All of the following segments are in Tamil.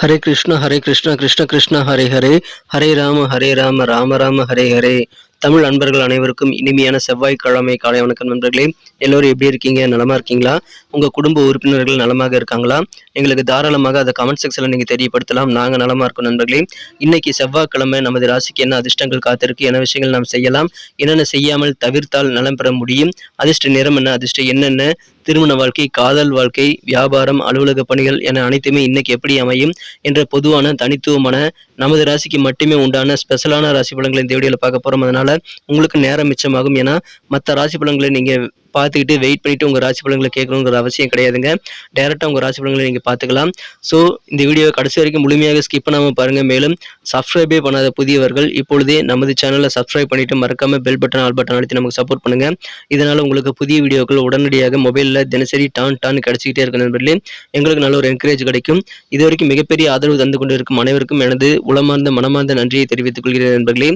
ஹரே கிருஷ்ண ஹரே கிருஷ்ண கிருஷ்ண கிருஷ்ண ஹரே ஹரே. ஹரே ராம ஹரே ராம ராம ராம ஹரே ஹரே. தமிழ் அன்பர்கள் அனைவருக்கும் இனிமையான செவ்வாய்க்கிழமை காலை வணக்கம் நண்பர்களே. எல்லோரும் எப்படி இருக்கீங்க? நலமா இருக்கீங்களா? உங்க குடும்ப உறுப்பினர்கள் நலமாக இருக்காங்களா? எங்களுக்கு தாராளமாக அதை கமெண்ட் செக்ஷன்ல நீங்க தெரியப்படுத்தலாம். நாங்க நலமா இருக்கோம் நண்பர்களே. இன்னைக்கு செவ்வாய்க்கிழமை நமது ராசிக்கு என்ன அதிர்ஷ்டங்கள் காத்திருக்கு? என்ன விஷயங்கள் நாம் செய்யலாம்? என்னென்ன செய்யாமல் தவிர்த்தால் நலம் பெற முடியும்? அதிர்ஷ்ட நிறம் என்ன? அதிர்ஷ்டம் என்னென்ன திருமண வாழ்க்கை காதல் வாழ்க்கை வியாபாரம் அலுவலக பணிகள் என அனைத்துமே இன்னைக்கு எப்படி அமையும் என்ற பொதுவான தனித்துவமான நமது ராசிக்கு மட்டுமே உண்டான ஸ்பெஷலான ராசி பலன்களை இந்த வீடியோவில் பார்க்க போகிறோம் அதனால உங்களுக்கு நேரம் மிச்சமாகும். ஏன்னா மற்ற ராசி பலன்களை நீங்க பார்த்துக்கிட்டு வெயிட் பண்ணிட்டு உங்கள் ராசி பலன்களை கேட்கணுங்கிற அவசியம் கிடையாதுங்க. டேரெக்டாக உங்கள் ராசி பலன்களை நீங்கள் பார்த்துக்கலாம். ஸோ இந்த வீடியோ கடைசி வரைக்கும் முழுமையாக ஸ்கிப் பண்ணாமல் பாருங்கள் மேலும் சப்ஸ்கிரைபே பண்ணாத புதியவர்கள் இப்பொழுதே நமது சேனலை சப்ஸ்கிரைப் பண்ணிட்டு மறக்காமல் பெல் பட்டன் ஆல் பட்டன் அழுத்தி நமக்கு சப்போர்ட் பண்ணுங்கள் இதனால் உங்களுக்கு புதிய வீடியோக்கள் உடனடியாக மொபைலில் தினசரி டான் டான் கிடச்சிக்கிட்டே இருக்க நண்பர்களே. எங்களுக்கு நல்ல ஒரு என்கரேஜ் கிடைக்கும். இது வரைக்கும் மிகப்பெரிய ஆதரவு தந்து கொண்டிருக்கும் அனைவருக்கும் எனது உளமார்ந்த மனமார்ந்த நன்றியை தெரிவித்துக் கொள்கிறேன் நண்பர்களே.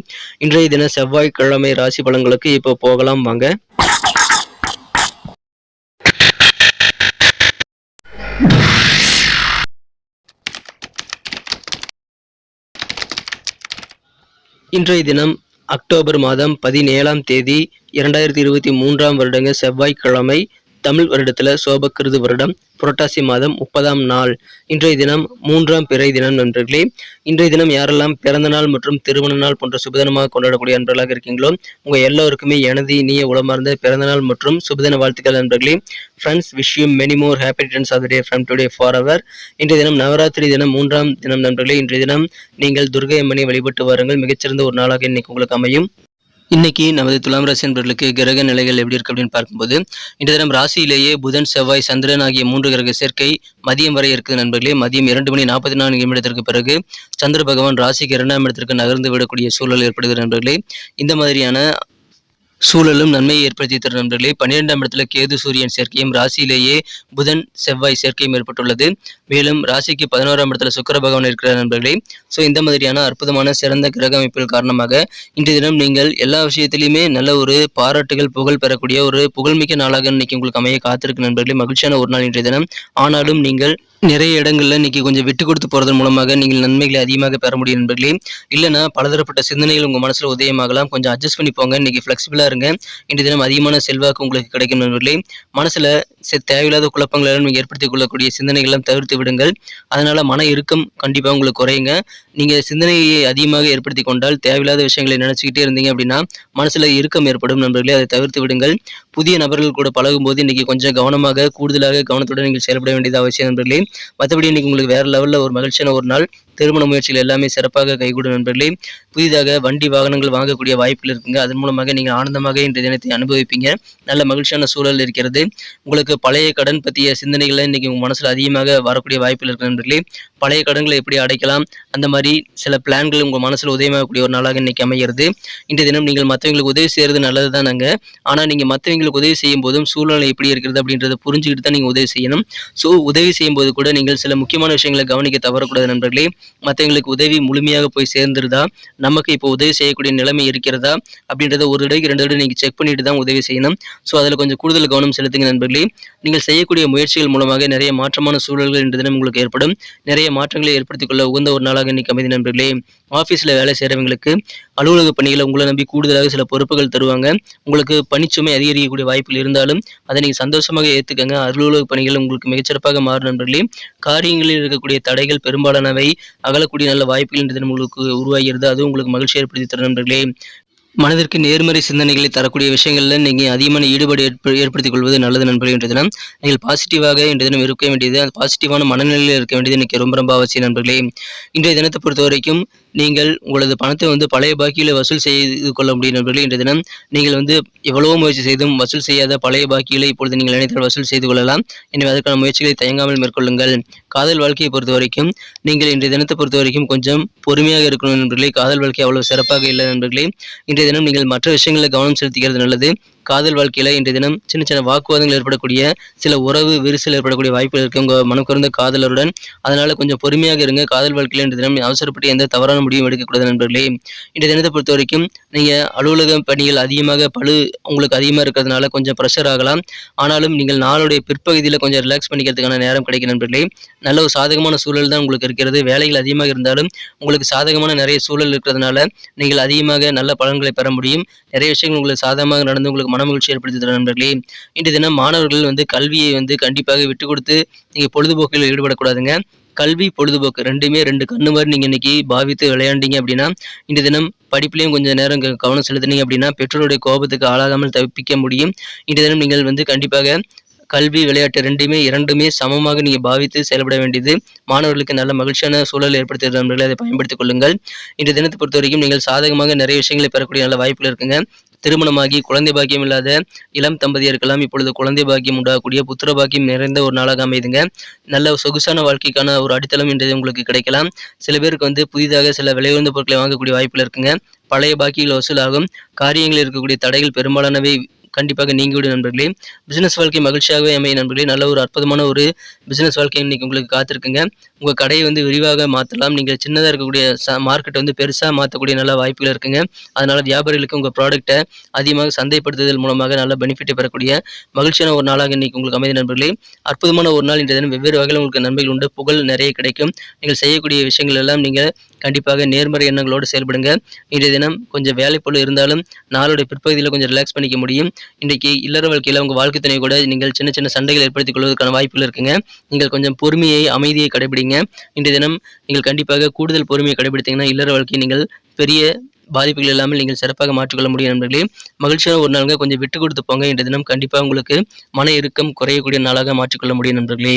இன்றைய தின செவ்வாய்க்கிழமை ராசி பலன்களுக்கு இப்போ போகலாம் வாங்க. இன்றைய தினம் அக்டோபர் மாதம் பதினேழாம் தேதி இரண்டாயிரத்தி இருபத்தி மூன்றாம் வருடங்க செவ்வாய்க்கிழமை தமிழ் வருடத்தில் சோபக்கிருது வருடம் புரட்டாசி மாதம் முப்பதாம் நாள். இன்றைய தினம் மூன்றாம் பிறை தினம் நண்பர்களே. இன்றைய தினம் யாரெல்லாம் பிறந்த நாள் மற்றும் திருமண நாள் போன்ற சுபதினமாக கொண்டாடக்கூடிய நண்பர்களாக இருக்கீங்களோ உங்கள் எல்லோருக்குமே எனது இனிய உளமார்ந்த பிறந்த நாள் மற்றும் சுபதின வாழ்த்துக்கள் நண்பர்களே. Friends wish you many more happy returns of day from today for our இன்றைய தினம் நவராத்திரி தினம் மூன்றாம் தினம் நண்பர்களே. இன்றைய தினம் நீங்கள் துர்கை அம்மனை வழிபட்டு வாருங்கள். மிகச்சிறந்த ஒரு நாளாக இன்னைக்கு உங்களுக்கு அமையும். இன்னைக்கு நமது துலாம் ராசி என்பர்களுக்கு கிரக நிலைகள் எப்படி இருக்கு அப்படின்னு பார்க்கும்போது இன்று தினம் ராசியிலேயே புதன் செவ்வாய் சந்திரன் ஆகிய மூன்று கிரக சேர்க்கை மதியம் வரை இருக்குது நண்பர்களே. மதியம் இரண்டு மணி நாற்பத்தி நான்கு நிமிடத்திற்கு பிறகு சந்திர பகவான் ராசிக்கு இரண்டாம் இடத்திற்கு நகர்ந்து விடக்கூடிய சூழல் ஏற்படுகிறது நண்பர்களே. இந்த மாதிரியான சூழலும் நன்மையை ஏற்படுத்தி தரும் நண்பர்களே. பன்னிரெண்டாம் இடத்துல கேது சூரியன் சேர்க்கையும் ராசியிலேயே புதன் செவ்வாய் சேர்க்கையும் ஏற்பட்டுள்ளது. மேலும் ராசிக்கு பதினோராம் இடத்துல சுக்கர பகவான் இருக்கிற நண்பர்களே. ஸோ இந்த மாதிரியான அற்புதமான சிறந்த கிரக அமைப்புகள் காரணமாக இன்றைய தினம் நீங்கள் எல்லா விஷயத்திலையுமே நல்ல ஒரு பாராட்டுகள் புகழ் பெறக்கூடிய ஒரு புகழ்மிக்க நாளாக இன்னைக்கு உங்களுக்கு அமைய காத்திருக்கு நண்பர்களே. மகிழ்ச்சியான ஒரு நாள் இன்றைய தினம். ஆனாலும் நீங்கள் நிறைய இடங்களில் இன்னைக்கு கொஞ்சம் விட்டு கொடுத்து போகிறதன் மூலமாக நீங்கள் நன்மைகளை அதிகமாக பெற முடியும் நண்பர்களே. இல்லைன்னா பலதரப்பட்ட சிந்தனைகள் உங்கள் மனசில் உதயமாகலாம். கொஞ்சம் அட்ஜஸ்ட் பண்ணி போங்க. இன்னைக்கு ஃப்ளெக்சிபிளாக இருங்க. இன்றைய தினம் அதிகமான செல்வாக்கு உங்களுக்கு கிடைக்கும் நண்பர்களே. மனசில் சே- தேவையில்லாத குழப்பங்களை நீங்கள் ஏற்படுத்திக் கொள்ளக்கூடிய சிந்தனைகள்லாம் தவிர்த்து விடுங்கள். அதனால் மன இறுக்கம் கண்டிப்பாக உங்களுக்கு குறையுங்க. நீங்கள் சிந்தனையை அதிகமாக ஏற்படுத்தி கொண்டால் தேவையில்லாத விஷயங்களை நினச்சிக்கிட்டே இருந்தீங்க அப்படின்னா மனசில் இறுக்கம் ஏற்படும் நண்பர்களே. அதை தவிர்த்து விடுங்கள். புதிய நபர்கள் கூட பழகும்போது இன்றைக்கி கொஞ்சம் கவனமாக கூடுதலாக கவனத்துடன் நீங்கள் செயல்பட வேண்டியது அவசியம் நண்பர்களே. மற்றபடி இன்னைக்கு உங்களுக்கு வேற லெவல்ல ஒரு மகிழ்ச்சியான ஒரு நாள். திருமண முயற்சிகள் எல்லாமே சிறப்பாக கைகூடும் நண்பர்களே. புதிதாக வண்டி வாகனங்கள் வாங்கக்கூடிய வாய்ப்புகள் இருக்குங்க. அதன் மூலமாக நீங்கள் ஆனந்தமாக இன்றைய தினத்தை அனுபவிப்பீங்க. நல்ல மகிழ்ச்சியான சூழல் இருக்கிறது. உங்களுக்கு பழைய கடன் பற்றிய சிந்தனைகள் இன்றைக்கி உங்கள் மனசில் அதிகமாக வரக்கூடிய வாய்ப்புகள் இருக்கு நண்பர்களே. பழைய கடன்களை எப்படி அடைக்கலாம்? அந்த மாதிரி சில பிளான்கள் உங்கள் மனசில் உதயமாகக்கூடிய ஒரு நாளாக இன்றைக்கி அமைகிறது. இன்றைய தினம் நீங்கள் மற்றவங்களுக்கு உதவி செய்கிறது நல்லது தானங்க. ஆனால் நீங்கள் மற்றவங்களுக்கு உதவி செய்யும் போதும் சூழ்நிலை எப்படி இருக்கிறது அப்படின்றத புரிஞ்சுக்கிட்டு தான் நீங்கள் உதவி செய்யணும். ஸோ உதவி செய்யும் போது கூட நீங்கள் சில முக்கியமான விஷயங்களை கவனிக்க தவறக்கூடாது நண்பர்களே. மற்றவங்களுக்கு உதவி முழுமையாக போய் சேர்ந்துருதா? நமக்கு இப்போ உதவி செய்யக்கூடிய நிலைமை இருக்கிறதா? அப்படின்றத ஒரு தடவைக்கு ரெண்டு தடவை நீங்கள் செக் பண்ணிட்டு தான் உதவி செய்யணும். ஸோ அதில் கொஞ்சம் கூடுதல் கவனம் செலுத்துங்க நண்பர்களே. நீங்கள் செய்யக்கூடிய முயற்சிகள் மூலமாக நிறைய மாற்றமான சூழல்கள் இன்று தினம் உங்களுக்கு ஏற்படும். நிறைய மாற்றங்களை ஏற்படுத்திக் கொள்ள உகந்த ஒரு நாளாக இன்னைக்கு அமைதி நண்பர்களே. ஆஃபீஸில் வேலை செய்கிறவங்களுக்கு அலுவலக பணிகளை உங்களை நம்பி கூடுதலாக சில பொறுப்புகள் தருவாங்க. உங்களுக்கு பணிச்சுமை அதிகரிக்கக்கூடிய வாய்ப்புகள் இருந்தாலும் அதை நீங்கள் சந்தோஷமாக ஏற்றுக்கங்க அலுவலக பணிகள் உங்களுக்கு மிகச்சிறப்பாக மாறும் நண்பர்களே. காரியங்களில் இருக்கக்கூடிய தடைகள் பெரும்பாலானவை. அகலக்கூடிய நல்ல வாய்ப்புகள் இன்று தினம் உங்களுக்கு உருவாகிறது. அது உங்களுக்கு மகிழ்ச்சி ஏற்படுத்தி தரும் நண்பர்களே. மனதிற்கு நேர்மறை சிந்தனைகளை தரக்கூடிய விஷயங்களில் நீங்கள் அதிகமான ஈடுபாடு ஏற்ப ஏற்படுத்திக் கொள்வது நல்லது நண்பர்கள் என்ற தினம். நீங்கள் பாசிட்டிவாக இன்றைய தினம் இருக்க வேண்டியது அந்த பாசிட்டிவான மனநிலையில் இருக்க வேண்டியது எனக்கு ரொம்ப ரொம்ப அவசியம் நண்பர்களே. இன்றைய தினத்தை பொறுத்த வரைக்கும் நீங்கள் உங்களது பணத்தை வந்து பழைய பாக்கியில் வசூல் செய்து கொள்ள முடியும் நண்பர்களே. இன்றைய தினம் நீங்கள் வந்து எவ்வளவோ முயற்சி செய்தும் வசூல் செய்யாத பழைய பாக்கிகளை இப்பொழுது நீங்கள் நினைத்தால் வசூல் செய்து கொள்ளலாம். எனவே அதற்கான முயற்சிகளை தயங்காமல் மேற்கொள்ளுங்கள். காதல் வாழ்க்கையை பொறுத்த வரைக்கும் நீங்கள் இன்றைய தினத்தை பொறுத்த வரைக்கும் கொஞ்சம் பொறுமையாக இருக்கணும் நண்பர்களே. காதல் வாழ்க்கை அவ்வளவு சிறப்பாக இல்லை நண்பர்களே. இன்றைய தினம் நீங்கள் மற்ற விஷயங்களில் கவனம் செலுத்துகிறது நல்லது. காதல் வாழ்க்கையில் இன்றைய தினம் சின்ன சின்ன வாக்குவாதங்கள் ஏற்படக்கூடிய சில உறவு விரிசல் ஏற்படக்கூடிய வாய்ப்புகள் இருக்குது உங்கள் மனம் குறைந்த காதலருடன் அதனால் கொஞ்சம் பொறுமையாக இருங்க. காதல் வாழ்க்கையில் இன்றைய தினம் அவசரப்பட்டு எந்த தவறான முடிவும் எடுக்கக்கூடாது நண்பர்களே. இன்றைய தினத்தை பொறுத்த வரைக்கும் நீங்கள் அலுவலக பணிகள் அதிகமாக பழு உங்களுக்கு அதிகமாக இருக்கிறதுனால கொஞ்சம் ப்ரெஷர் ஆகலாம். ஆனாலும் நீங்கள் நாளுடைய பிற்பகுதியில் கொஞ்சம் ரிலாக்ஸ் பண்ணிக்கிறதுக்கான நேரம் கிடைக்கும் நண்பர்களே. நல்ல ஒரு சாதகமான சூழல் தான் உங்களுக்கு இருக்கிறது. வேலைகள் அதிகமாக இருந்தாலும் உங்களுக்கு சாதகமான நிறைய சூழல் இருக்கிறதுனால நீங்கள் அதிகமாக நல்ல பலன்களை பெற முடியும். நிறைய விஷயங்கள் உங்களுக்கு சாதகமாக நடந்து உங்களுக்கு மனமகிழ்ச்சி ஏற்படுத்தி தரும் நண்பர்களே இன்று தினம் மாணவர்கள் வந்து கல்வியை வந்து கண்டிப்பாக விட்டு கொடுத்து நீங்கள் பொழுதுபோக்கில் ஈடுபடக்கூடாதுங்க. கல்வி பொழுதுபோக்கு ரெண்டுமே ரெண்டு கண்ணு மாதிரி நீங்கள் இன்னைக்கு பாவித்து விளையாண்டீங்க அப்படின்னா இந்த தினம் படிப்புலையும் கொஞ்சம் நேரம் கவனம் செலுத்துனீங்க அப்படின்னா பெற்றோருடைய கோபத்துக்கு ஆளாகாமல் தப்பிக்க முடியும். இன்று தினம் நீங்கள் வந்து கண்டிப்பாக கல்வி விளையாட்டு ரெண்டுமே இரண்டுமே சமமாக நீங்கள் பாவித்து செயல்பட வேண்டியது. மாணவர்களுக்கு நல்ல மகிழ்ச்சியான சூழல் ஏற்படுத்துகிற நண்பர்களை அதை பயன்படுத்திக் கொள்ளுங்கள். இன்றைய தினத்தை பொறுத்த வரைக்கும் நீங்கள் சாதகமாக நிறைய விஷயங்களை பெறக்கூடிய நல்ல வாய்ப்புகள் இருக்குங்க. திருமணமாகி குழந்தை பாக்கியம் இல்லாத இளம் தம்பதியருக்கெல்லாம் இப்பொழுது குழந்தை பாக்கியம் உண்டாகக்கூடிய புத்திர பாக்கியம் நிறைந்த ஒரு நாளாக அமைதுங்க. நல்ல சொகுசான வாழ்க்கைக்கான ஒரு அடித்தளம் என்றது உங்களுக்கு கிடைக்கலாம். சில பேருக்கு வந்து புதிதாக சில விலை பொருட்களை வாங்கக்கூடிய வாய்ப்பில் இருக்குங்க. பழைய பாக்கியங்கள் வசூலாகும். காரியங்களில் இருக்கக்கூடிய தடைகள் பெரும்பாலானவை கண்டிப்பாக நீங்கிவிடும் நண்பர்களே. பிசினஸ் வாழ்க்கை மகிழ்ச்சியாகவே அமைய நண்பர்களே. நல்ல ஒரு அற்புதமான ஒரு பிசினஸ் வாழ்க்கை இன்னைக்கு உங்களுக்கு காத்திருக்குங்க. உங்கள் கடையை வந்து விரிவாக மாற்றலாம். நீங்கள் சின்னதாக இருக்கக்கூடிய ச மார்க்கெட்டை வந்து பெருசாக மாற்றக்கூடிய நல்ல வாய்ப்புகள் இருக்குங்க. அதனால் வியாபாரிகளுக்கு உங்கள் ப்ராடக்ட்டை அதிகமாக சந்தைப்படுத்துதல் மூலமாக நல்ல பெனிஃபிட்டை பெறக்கூடிய மகிழ்ச்சியான ஒரு நாளாக இன்றைக்கி உங்களுக்கு அமைதி நண்பர்களே. அற்புதமான ஒரு நாள் இன்றைய தினம் வெவ்வேறு வகையில் உங்களுக்கு நன்மைகள் உண்டு. புகழ் நிறைய கிடைக்கும். நீங்கள் செய்யக்கூடிய விஷயங்கள் எல்லாம் நீங்கள் கண்டிப்பாக நேர்மறை எண்ணங்களோடு செயல்படுங்க. இன்றைய தினம் கொஞ்சம் வேலைப்பொருள் இருந்தாலும் நாளுடைய பிற்பகுதியில் கொஞ்சம் ரிலாக்ஸ் பண்ணிக்க முடியும். இன்றைக்கு இல்லற வாழ்க்கையில் உங்கள் வாழ்க்கை துணை கூட நீங்கள் சின்ன சின்ன சண்டைகள் ஏற்படுத்திக் கொள்வதற்கான வாய்ப்புகள் இருக்குங்க. நீங்கள் கொஞ்சம் பொறுமையை அமைதியை கடைபிடிங்க. இன்றைய தினம் நீங்கள் கண்டிப்பாக கூடுதல் பொறுமையை கடைபிடித்தீங்கன்னா இல்லற வாழ்க்கையை நீங்கள் பெரிய பாதிப்புகள் இல்லாமல் நீங்கள் சிறப்பாக மாற்றிக்கொள்ள முடியும் நண்பர்களே. மகிழ்ச்சியான ஒரு நாளுங்க. கொஞ்சம் விட்டு கொடுத்து போங்க. இன்றைய தினம் கண்டிப்பாக உங்களுக்கு மன இறுக்கம் குறையக்கூடிய நாளாக மாற்றிக்கொள்ள முடியும் நண்பர்களே.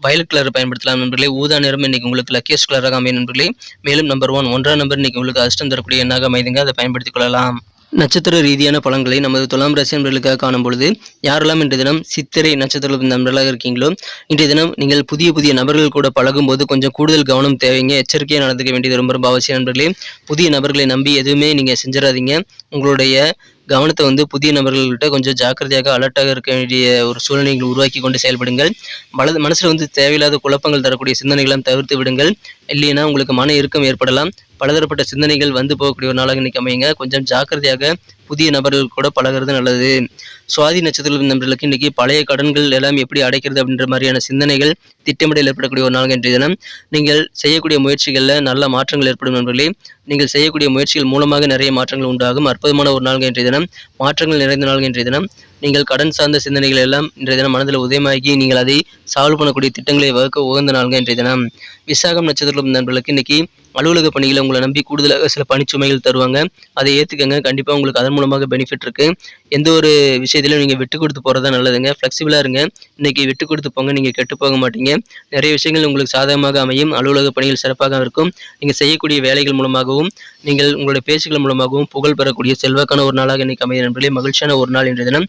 வயலட் கலர் பயன்படுத்தலாம் நண்பர்களே. ஊதா நிறம் இன்னைக்கு உங்களுக்கு லக்கியஸ்ட் கலராக அமையும் நண்பர்களே. மேலும் நம்பர் ஒன் ஒன்றாம் நம்பர் இன்னைக்கு உங்களுக்கு அதிர்ஷ்டம் தரக்கூடிய எண்ணாக அமைதுங்க. அதை பயன்படுத்திக் கொள்ளலாம். நட்சத்திர ரீதியான பலன்களை நமது துலாம் ராசி நண்பர்களுக்காக காணும் பொழுது யாரெல்லாம் இன்றைய தினம் சித்திரை நட்சத்திர நண்பர்களாக இருக்கீங்களோ இன்றைய தினம் நீங்கள் புதிய புதிய நபர்கள் கூட பழகும் போது கொஞ்சம் கூடுதல் கவனம் தேவைங்க. எச்சரிக்கையாக நடந்துக்க வேண்டியது ரொம்ப ரொம்ப அவசியம் நண்பர்களே. புதிய நபர்களை நம்பி எதுவுமே நீங்கள் செஞ்சிடாதீங்க. உங்களுடைய கவனத்தை வந்து புதிய நபர்கள்கிட்ட கொஞ்சம் ஜாக்கிரதையாக அலர்ட்டாக இருக்க வேண்டிய ஒரு சூழ்நிலைகளை உருவாக்கி கொண்டு செயல்படுங்கள். மனது மனசில் வந்து தேவையில்லாத குழப்பங்கள் தரக்கூடிய சிந்தனைகளாம் தவிர்த்து விடுங்கள். இல்லைன்னா உங்களுக்கு மன இறுக்கம் ஏற்படலாம். பலதரப்பட்ட சிந்தனைகள் வந்து போகக்கூடிய ஒரு நாளாக இன்னைக்கு அமையுங்க. கொஞ்சம் ஜாக்கிரதையாக புதிய நபர்கள் கூட பழகுறது நல்லது. சுவாதி நட்சத்திர நண்பர்களுக்கு இன்னைக்கு பழைய கடன்கள் எல்லாம் எப்படி அடைக்கிறது அப்படின்ற மாதிரியான சிந்தனைகள் திட்டமிடல் ஏற்படக்கூடிய ஒரு நாள் இன்றைய தினம். நீங்கள் செய்யக்கூடிய முயற்சிகளில் நல்ல மாற்றங்கள் ஏற்படும் நண்பர்களே. நீங்கள் செய்யக்கூடிய முயற்சிகள் மூலமாக நிறைய மாற்றங்கள் உண்டாகும். அற்புதமான ஒரு நாள் இன்றைய தினம். மாற்றங்கள் நிறைந்த நாள் இன்றைய தினம். நீங்கள் கடன் சார்ந்த சிந்தனைகள் எல்லாம் இன்றைய தினம் மனதில் உதயமாகி நீங்கள் அதை சால்வ் பண்ணக்கூடிய திட்டங்களை வகுக்க உகந்த நாள்கள் இன்றைய தினம். விசாகம் நட்சத்திரம் நண்பர்களுக்கு இன்னைக்கு அலுவலக பணிகளை உங்களை நம்பி கூடுதலாக சில பணிச்சுமைகள் தருவாங்க. அதை ஏற்றுக்கங்க கண்டிப்பாக உங்களுக்கு அதன் மூலமாக பெனிஃபிட் இருக்குது எந்த ஒரு விஷயத்திலும் நீங்கள் விட்டு கொடுத்து போகிறதா நல்லதுங்க. ஃப்ளெக்சிபிளாக இருங்க. இன்னைக்கு விட்டு கொடுத்து போங்க. நீங்கள் கெட்டு போக மாட்டீங்க. நிறைய விஷயங்கள் உங்களுக்கு சாதகமாக அமையும். அலுவலக பணிகள் சிறப்பாக இருக்கும். நீங்கள் செய்யக்கூடிய வேலைகள் மூலமாகவும் நீங்கள் உங்களுடைய பேச்சுகள் மூலமாகவும் புகழ் பெறக்கூடிய செல்வாக்கான ஒரு நாளாக இன்றைக்கு அமைய நண்பர்களே. மகிழ்ச்சியான ஒரு நாள் இன்றைய தினம்.